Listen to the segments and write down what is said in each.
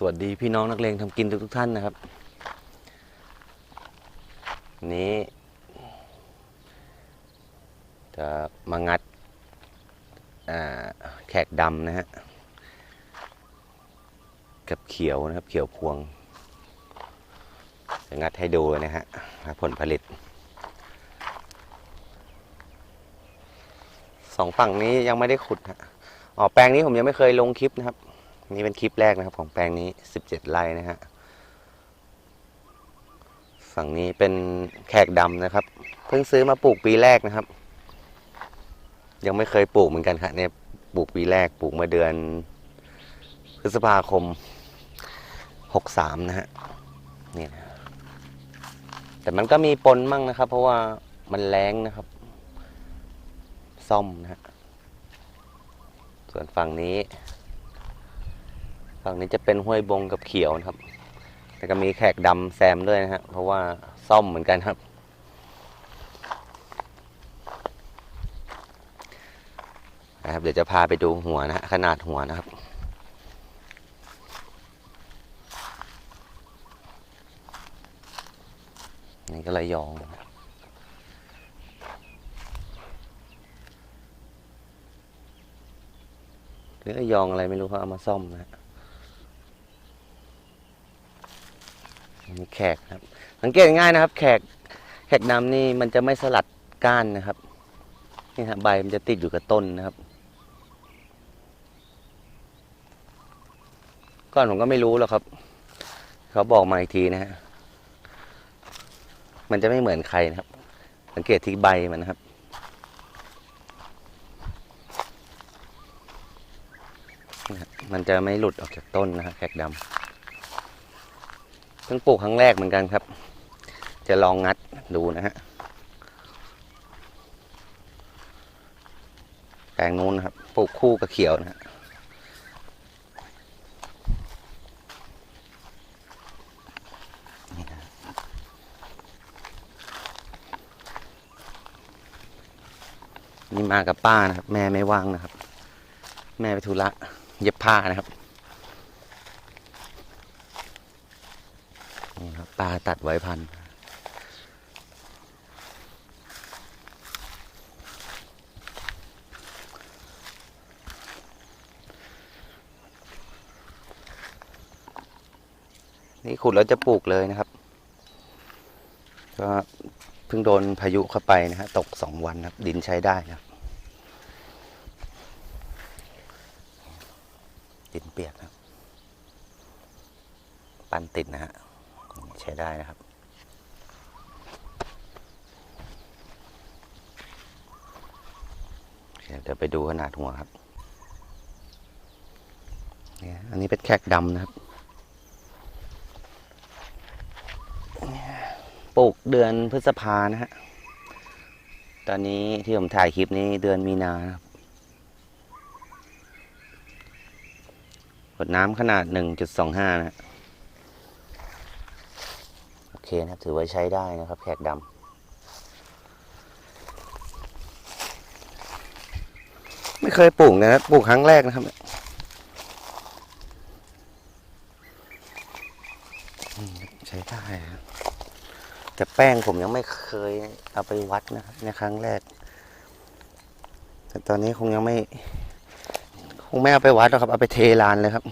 สวัสดีพี่น้องนักเลงทำกินทุกทุกท่านนะครับ นี้ จะมางัดแขกดำนะฮะ กับเขียวนะครับ เขียวพวง จะงัดให้ดูนะฮะผลผลิต สองฝั่งนี้ยังไม่ได้ขุดฮะอ๋อแปลงนี้ผมยังไม่เคยลงคลิปนะครับ นี่เป็นคลิปแรกนะครับของแปลงนี้สิบเจ็ดไร่นะฮะ ฝั่งนี้เป็นแขกดำนะครับ เพิ่งซื้อมาปลูกปีแรกนะครับ ยังไม่เคยปลูกเหมือนกันครับเนี่ยปลูกปีแรกปลูกมื่อเดือน พฤษภาคมหกสามนะฮะนี่นะแต่มันก็มีปนมั่งนะครับ เพราะว่ามันแรงนะครับ ซ่อมนะฮะส่วนฝั่งนี้ ฝั่งนี้จะเป็นห้วยบงกับเขียวนะครับ แต่ก็มีแขกดำแซมด้วยนะฮะ เพราะว่าซ่อมเหมือนกันครับ นะครับ เดี๋ยวจะพาไปดูหัวนะขนาดหัวนะครับนี่ก็ระยองนะหรือระยองอะไรไม่รู้เขาเอามาซ่อมนะฮะ มีแขกครับ สังเกตง่ายนะครับ แขกแขกดำนี่มันจะไม่สลัดก้านนะครับนี่ฮะใบมันจะติดอยู่กับต้นนะครับก่อนผมก็ไม่รู้หรอกครับ เขาบอกมาอีกทีนะฮะมันจะไม่เหมือนใครนะครับ สังเกตที่ใบมันนะครับนะครับมันจะไม่หลุดออกจากต้นนะครับแขกดำ พิ่งปลูกครั้งแรกเหมือนกันครับ จะลองงัดดูนะฮะแปลงนู้นนะครับปลูกคู่กับเขียวนะฮะนี่นะนี่มากับป้านะครับ แม่ไม่ว่างนะครับ แม่ไปธุระเย็บผ้านะครับนี่ครับ ปลาตัดไว้พัน นี่ขุดแล้วจะปลูกเลยนะครับ ก็เพิ่งโดนพายุเข้าไปนะฮะตกสองวันนะครับ ดินใช้ได้นะครับ ดินเปียกนะ ปันติดนะฮะ ใช้ได้นะครับ เดี๋ยวไปดูขนาดหัวครับเนี่ยอันนี้เป็นแขกดำนะครับปลูกเดือนพฤษภานะฮะ ตอนนี้ที่ผมถ่ายคลิปนี้เดือนมีนานครับขวดน้ำขนาด 1.25 นะฮะ เคนะครับ ถือว่าใช้ได้นะครับแขกดำไม่เคยปลูกนะครับปลูกครั้งแรกนะครับใช้ได้ครับแต่แป้งผมยังไม่เคยเอาไปวัดนะครับในครั้งแรก แต่ตอนนี้คงยังไม่ คงไม่เอาไปวัดหรอกครับ เอาไปเทลานเลยครับ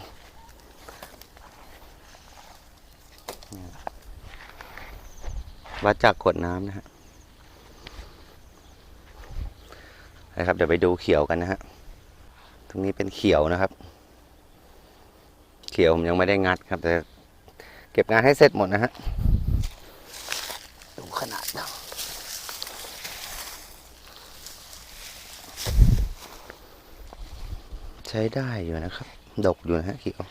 วัดจากขวดน้ำนะฮะนะครับ เดี๋ยวไปดูเขียวกันนะฮะ ตรงนี้เป็นเขียวนะครับ เขียวผมยังไม่ได้งัดครับ แต่เก็บงานให้เสร็จหมดนะฮะ ดูขนาดนะใช้ได้อยู่นะครับ ดกอยู่นะฮะเขียว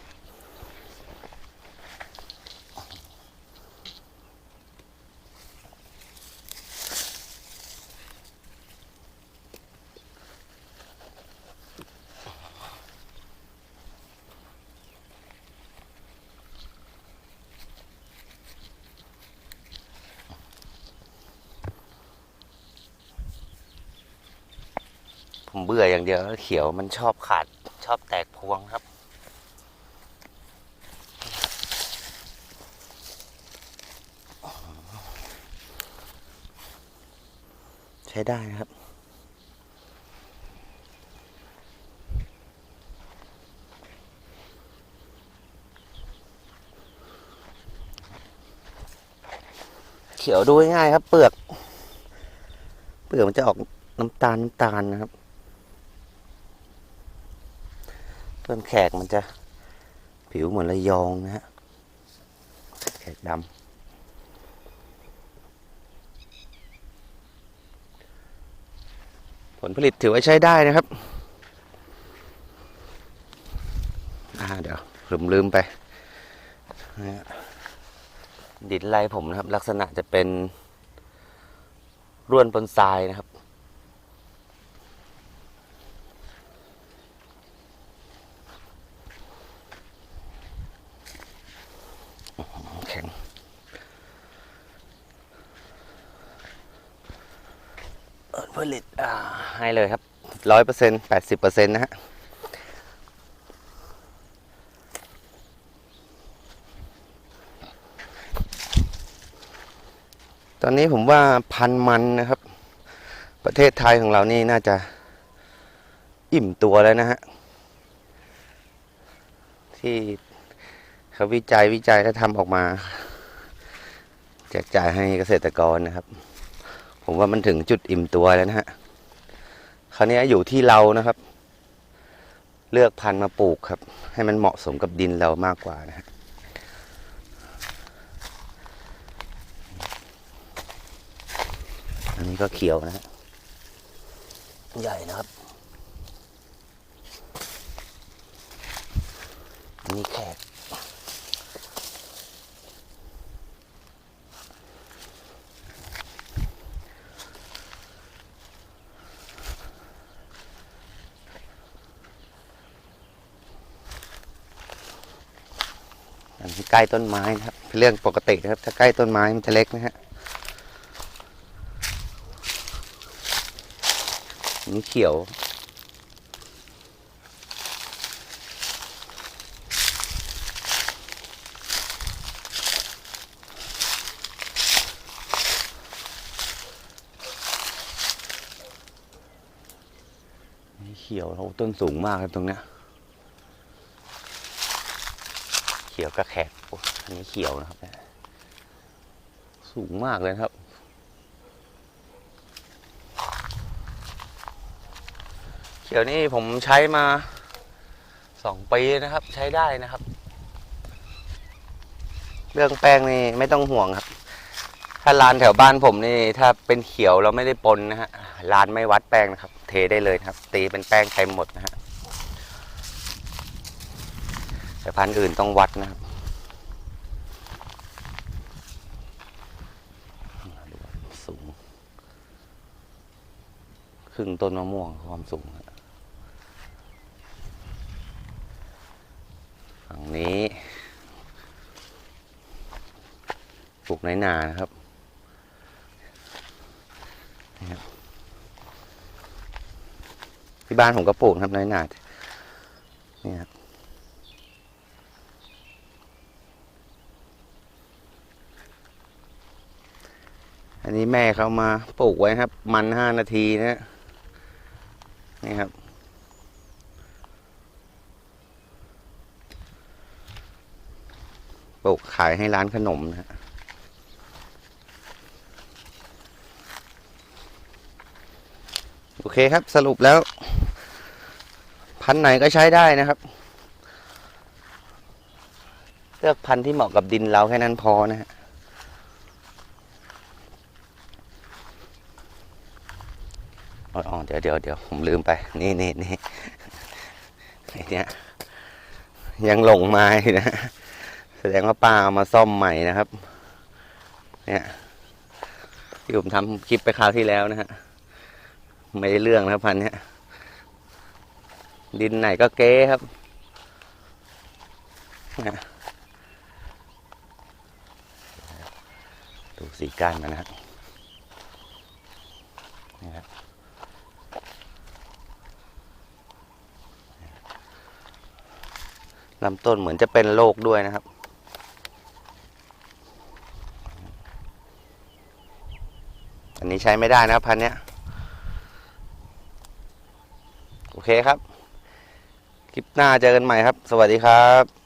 มเบื่ออย่างเดียวเขียวมันชอบขาดชอบแตกพวงครับ ใช้ได้นะครับเขียวดูง่ายครับ เปลือก เปลือกมันจะออกน้ำตาลน้ำตาลนะครับ ต้นแขกมันจะผิวเหมือนระยองนะฮะ แขกดำผลผลิตถือว่าใช้ได้นะครับอ่าเดี๋ยวลืมลืมไป ดินไรผมนะครับ ลักษณะจะเป็นร่วนบนทรายนะครับ ผลิตอ่าให้เลยครับร้อยเปอร์เซ็นต์แปดสิบเปอร์เซ็นต์นะฮะตอนนี้ผมว่าพันมันนะครับ ประเทศไทยของเรานี่น่าจะอิ่มตัวแล้วนะฮะ ที่เขาวิจัยวิจัยแล้วทำออกมา แจกจ่ายให้เกษตรกรนะครับ ผมว่ามันถึงจุดอิ่มตัวแล้วนะฮะคราวนี้อยู่ที่เรานะครับ เลือกพันธุ์มาปลูกครับ ให้มันเหมาะสมกับดินเรามากกว่านะฮะอันนี้ก็เขียวนะฮะใหญ่นะครับอันนี้แขก ใกล้ต้นไม้นะครับเป็นเรื่องปกตินะครับ ถ้าใกล้ต้นไม้มันจะเล็กนะฮะนนี้เขียวนี่เขียวโอ้ต้นสูงมากครับตรงเนี้ย เขียวกับแขกอันนี้เขียวนะครับ สูงมากเลยครับ เขียวนี่ผมใช้มาสองปีนะครับ ใช้ได้นะครับ เรื่องแป้งนี่ไม่ต้องห่วงครับ ถ้าร้านแถวบ้านผมนี่ ถ้าเป็นเขียวเราไม่ได้ปนนะฮะร้านไม่วัดแป้งนะครับ เทได้เลยครับ ตีเป็นแป้งใช้หมดนะฮะ แต่พันธุ์อื่นต้องวัดนะครับสูง ครึ่งต้นมะม่วงความสูงฝั่งนี้ปลูกในนานะครับนี่บที่บ้านผมก็ปลูกครับในนาเนี่ครับ อันนี้แม่เขามาปลูกไว้ครับ มันห้านาทีนะนี่ครับ ปลูกขายให้ร้านขนมนะฮะโอเคครับสรุปแล้ว พันธุ์ไหนก็ใช้ได้นะครับ เลือกพันธุ์ที่เหมาะกับดินเราแค่นั้นพอนะฮะ อ๋อเดี๋ยวเดี๋ยวเดี๋ยวผมลืมไป นี่นี่นี่ไอเนี่ยยังหลงไมาอยู่นะ แสดงว่าป้าเอามาซ่อมใหม่นะครับ เนี่ยที่ผมทำคลิปไปคราวที่แล้วนะฮะไม่ได้เรื่องนะพันเนี้ยดินไหนก็เก๊ครับเนี่ยดูสีก้านมันนะครับนี่ครับ ลำต้นเหมือนจะเป็นโรคด้วยนะครับ อันนี้ใช้ไม่ได้นะพันเนี้ย โอเคครับ คลิปหน้าเจอกันใหม่ครับ สวัสดีครับ